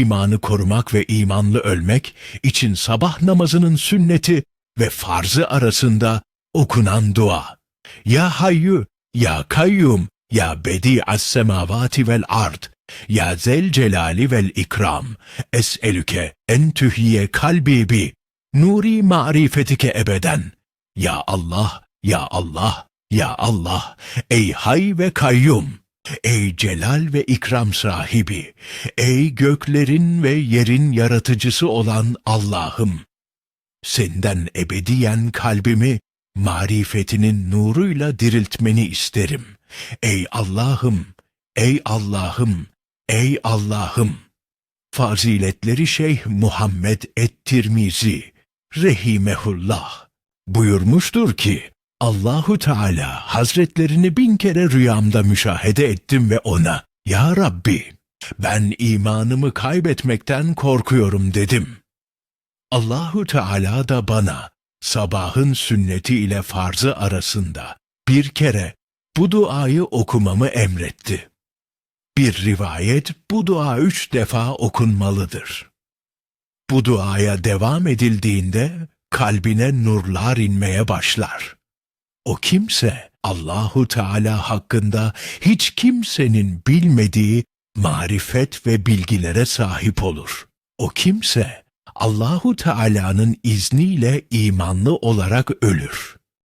imanı korumak ve imanlı ölmek için sabah namazının sünneti ve farzı arasında okunan dua. Ya Hayyu, Ya Kayyum, Ya Bedi'as semavati vel ard, Ya Zel Celali vel İkram, Es'elüke en tühyiye kalbi bi, nuri marifetike ebeden. Ya Allah, Ya Allah, Ya Allah, ey hay ve kayyum, ey celal ve ikram sahibi, ey göklerin ve yerin yaratıcısı olan Allah'ım. Senden ebediyen kalbimi marifetinin nuruyla diriltmeni isterim. Ey Allah'ım, ey Allah'ım, ey Allah'ım. Faziletleri Şeyh Muhammed Et-Tirmizi, Rahimehullah, buyurmuştur ki, Allahu Teala Hazretlerini bin kere rüyamda müşahede ettim ve ona, Ya Rabbi, ben imanımı kaybetmekten korkuyorum dedim. Allahu Teala da bana sabahın sünneti ile farzı arasında bir kere bu duayı okumamı emretti. Bir rivayet bu dua üç defa okunmalıdır. Bu duaya devam edildiğinde kalbine nurlar inmeye başlar. O kimse Allahu Teala hakkında hiç kimsenin bilmediği marifet ve bilgilere sahip olur. O kimse Allahu Teala'nın izniyle imanlı olarak ölür.